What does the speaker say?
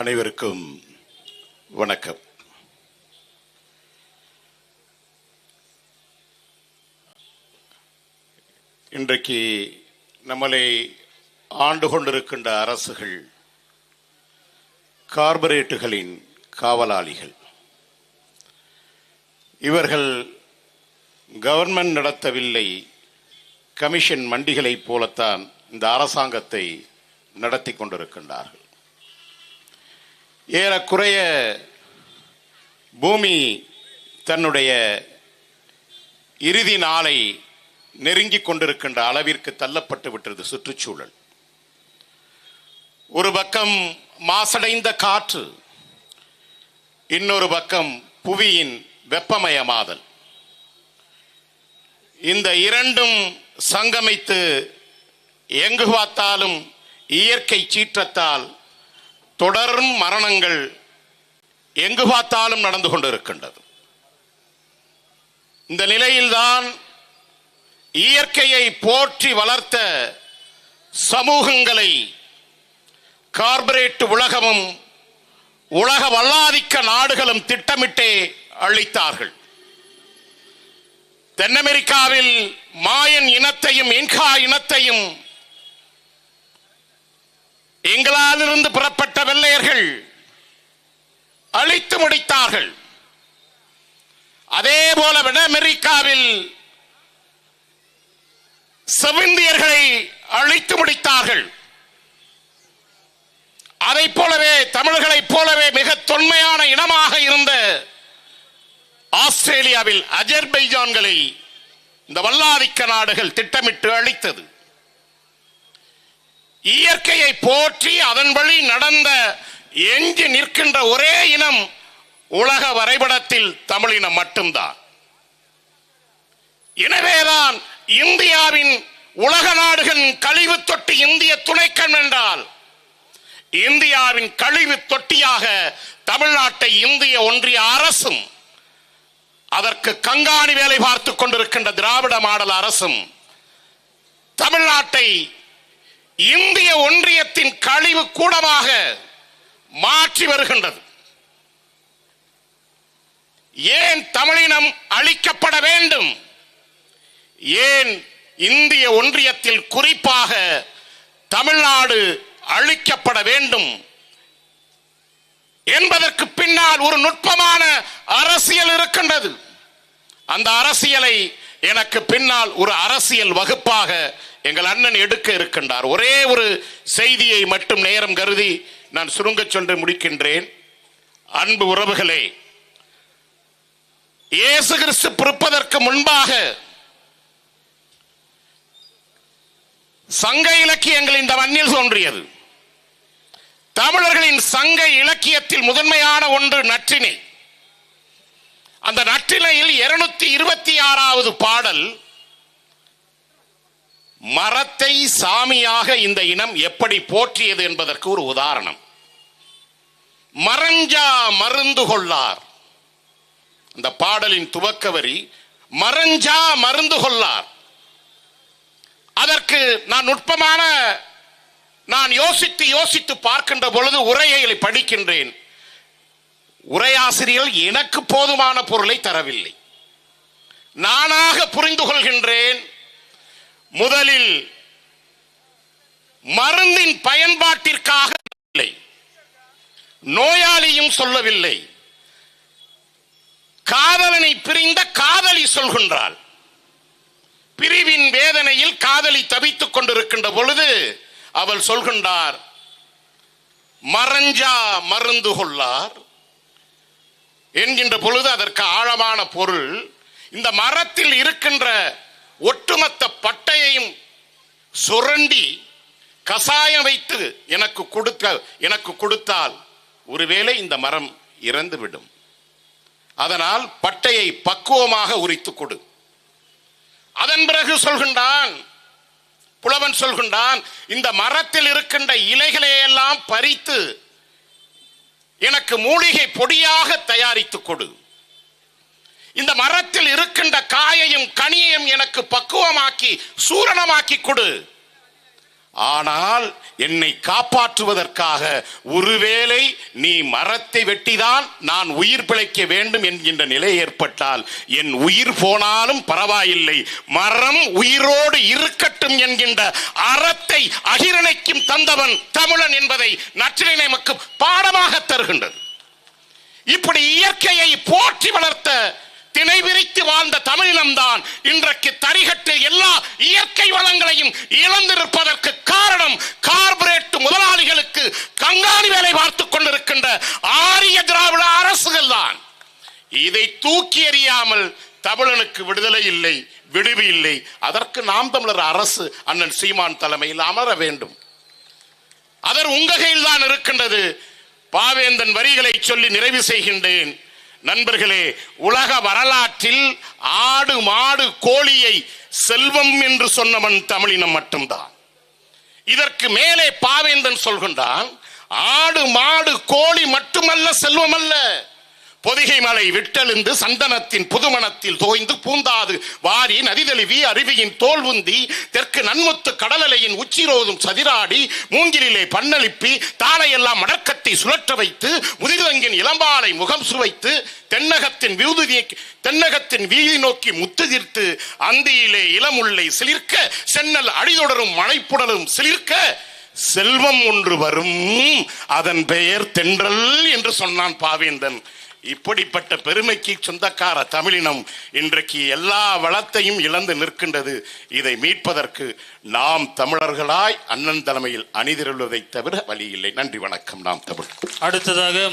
அனைவருக்கும் வணக்கம். இன்றைக்கு நம்மளை ஆண்டு கொண்டிருக்கின்ற அரசுகள் கார்பரேட்டுகளின் காவலாளிகள். இவர்கள் கவர்மெண்ட் நடத்தவில்லை கமிஷன் மண்டிகளைப் போலத்தான் இந்த அரசாங்கத்தை நடத்தி கொண்டிருக்கின்றார்கள். ஏறக்குறைய பூமி தன்னுடைய இறுதி நாளை நெருங்கிக் கொண்டிருக்கின்ற அளவிற்கு தள்ளப்பட்டு விட்டது சுற்றுச்சூழல். ஒரு பக்கம் மாசடைந்த காற்று இன்னொரு பக்கம் புவியின் வெப்பமயமாதல். இந்த இரண்டும் சங்கமித்து எங்கு பார்த்தாலும் இயற்கை சீற்றத்தால் தொடரும் மரணங்கள் எங்கு பார்த்தாலும் நடந்து கொண்டிருக்கின்றது. இந்த நிலையில்தான் இயற்கையை போற்றி வளர்த்த சமூகங்களை கார்பரேட் உலகமும் உலக வல்லாதிக்க நாடுகளும் திட்டமிட்டே அழித்தார்கள். தென் அமெரிக்காவில் மாயன் இனத்தையும் இன்கா இனத்தையும் இங்கிலாந்திலிருந்து புறப்பட்ட வெள்ளையர்கள் அழித்து முடித்தார்கள். அதே போல வட அமெரிக்காவில் செவிந்தியர்களை அழித்து முடித்தார்கள். அதை போலவே தமிழர்களைப் போலவே மிக தொன்மையான இனமாக இருந்த ஆஸ்திரேலியாவில் அஜர்பைஜான்களை இந்த வல்லாதிக்க நாடுகள் திட்டமிட்டு அழித்தது. இயற்கையை போற்றி அதன் வழி நடந்த எஞ்சி நிற்கின்ற ஒரே இனம் உலக வரைபடத்தில் தமிழினம் மட்டும்தான். எனவேதான் இந்தியாவின் உலக நாடுகளின் கழிவு தொட்டி இந்திய துணைக்கண் என்றால் இந்தியாவின் கழிவு தொட்டியாக தமிழ்நாட்டை இந்திய ஒன்றிய அரசும் அதற்கு கங்காணி வேலை பார்த்துக் கொண்டிருக்கின்ற திராவிட மாடல் அரசும் தமிழ்நாட்டை இந்திய ஒன்றியத்தின் கழிவு கூடமாக மாற்றி வருகின்றது. ஏன் தமிழினம் அழிக்கப்பட வேண்டும்? ஏன் இந்திய ஒன்றியத்தில் குறிப்பாக தமிழ்நாடு அழிக்கப்பட வேண்டும்? என்பதற்கு பின்னால் ஒரு நுட்பமான அரசியல் இருக்கின்றது. அந்த அரசியலை எனக்கு பின்னால் ஒரு அரசியல் வகுப்பாக எங்கள் அண்ணன் எடுக்க இருக்கின்றார். ஒரே ஒரு செய்தியை மட்டும் நேரம் கருதி நான் சுருங்கச் சென்று முடிக்கின்றேன். அன்பு உறவுகளே இயேசு கிறிஸ்து பிறப்பதற்கு முன்பாக சங்க இலக்கியங்கள் இந்த மண்ணில் தோன்றியது. தமிழர்களின் சங்க இலக்கியத்தில் முதன்மையான ஒன்று நற்றினை. அந்த நற்றினையில் இருநூத்தி இருபத்தி ஆறாவது பாடல் மரத்தை சாமியாக இந்த இனம் எப்படி போற்றியது என்பதற்கு ஒரு உதாரணம். மரஞ்சா மருந்து கொள்ளார். இந்த பாடலின் துவக்க வரி மரஞ்சா மருந்து கொள்ளார். அதற்கு நான் நுட்பமான நான் யோசித்து யோசித்து பார்க்கின்ற பொழுது உரையை படிக்கின்றேன். உரையாசிரியர் எனக்கு போதுமான பொருளை தரவில்லை. நானாக புரிந்து கொள்கின்றேன். முதலில் மருந்தின் பயன்பாட்டிற்காக இல்லை. நோயாளியும் சொல்லவில்லை. காதலனை பிரிந்த காதலி சொல்கின்றாள். பிரிவின் வேதனையில் காதலி தவித்துக் கொண்டிருக்கின்ற பொழுது அவள் சொல்கின்றார் மறைஞ்சா மருந்து கொள்ளார் என்கின்ற பொழுது அதற்கு ஆழமான பொருள் இந்த மரத்தில் இருக்கின்ற ஒட்டுமொத்த பட்டையையும் சுரண்டி கசாயம் வைத்து எனக்கு கொடுக்க எனக்கு கொடுத்தால் ஒருவேளை இந்த மரம் இறந்துவிடும். அதனால் பட்டையை பக்குவமாக உரித்து கொடு. அதன் பிறகு சொல்கின்றான் புலவன் சொல்கின்றான் இந்த மரத்தில் இருக்கின்ற இலைகளையெல்லாம் பறித்து எனக்கு மூலிகை பொடியாக தயாரித்து கொடு. இந்த மரத்தில் இருக்கின்ற காயையும் கனியையும் எனக்கு பக்குவமாக்கி சூரணமாக்கி கொடு. ஆனால் என்னை காப்பாற்றுவதற்காக ஒருவேளை நீ மரத்தை வெட்டிதான் நான் உயிர் பிழைக்க வேண்டும் என்கின்ற நிலை ஏற்பட்டால் என் உயிர் போனாலும் பரவாயில்லை. மரம் உயிரோடு இருக்கட்டும் என்கின்ற அறத்தை அகிரணைக்கும் தந்தவன் தமிழன் என்பதை நற்றினை நமக்கு பாடமாக தருகின்றது. இப்படி இயற்கையை போற்றி வளர்த்த திணை விரித்து வாழ்ந்த தமிழினம்தான் இன்றைக்கு தரிகட்டு எல்லா இயற்கை வளங்களையும் இழந்திருப்பதற்கு காரணம் கார்பரேட் முதலாளிகளுக்கு கங்காணி வேலை பார்த்துக் கொண்டிருக்கின்ற ஆரிய திராவிட அரசுகள் தான். இதை தூக்கி எறியாமல் தமிழனுக்கு விடுதலை இல்லை விடுவி இல்லை. அதற்கு நாம் தமிழர் அரசு அண்ணன் சீமான் தலைமையில் அமர வேண்டும். அதர் உங்க தான் இருக்கின்றது. பாவேந்தன் வரிகளை சொல்லி நிறைவு செய்கின்றேன். நண்பர்களே உலக வரலாற்றில் ஆடு மாடு கோழியை செல்வம் என்று சொன்னவன் தமிழினம் மட்டும்தான். இதற்கு மேலே பாவேந்தன் சொல்கின்றான் ஆடு மாடு கோழி மட்டுமல்ல செல்வம் அல்ல. பொதிகை மலை விட்டெழுந்து சந்தனத்தின் புதுமணத்தில் தோய்ந்து பூந்தாது வாரி நதிதழுவி அருவியின் தோல் உந்தி தெற்கு நன்முத்து கடலலையின் உச்சிரோதும் சதிராடி மூங்கிலே பண்ணளிப்பி தாளையெல்லாம் மடக்கத்தை சுழற்ற வைத்து முதிர்தங்கின் இளம்பாலை முகம் சுவைத்து தென்னகத்தின் வியூதி தென்னகத்தின் வீதி நோக்கி முத்துதிர்த்து அந்தியிலே இளமுல்லை சிலிர்க்க சென்னல் அடிதொடரும் மழைப்புடலும் சிலிர்க்க செல்வம் ஒன்று வரும் அதன் பெயர் தென்றல் என்று சொன்னான் பாவேந்தன். இப்படிப்பட்ட பெருமைக்கு சொந்தக்கார தமிழினம் இன்றைக்கு எல்லா வளத்தையும் இழந்து நிற்கின்றது. இதை மீட்பதற்கு நாம் தமிழர்களாய் அண்ணன் தலைமையில் அணிதிரள்வதை தவிர வழி இல்லை. நன்றி வணக்கம். நாம் தமிழ். அடுத்ததாக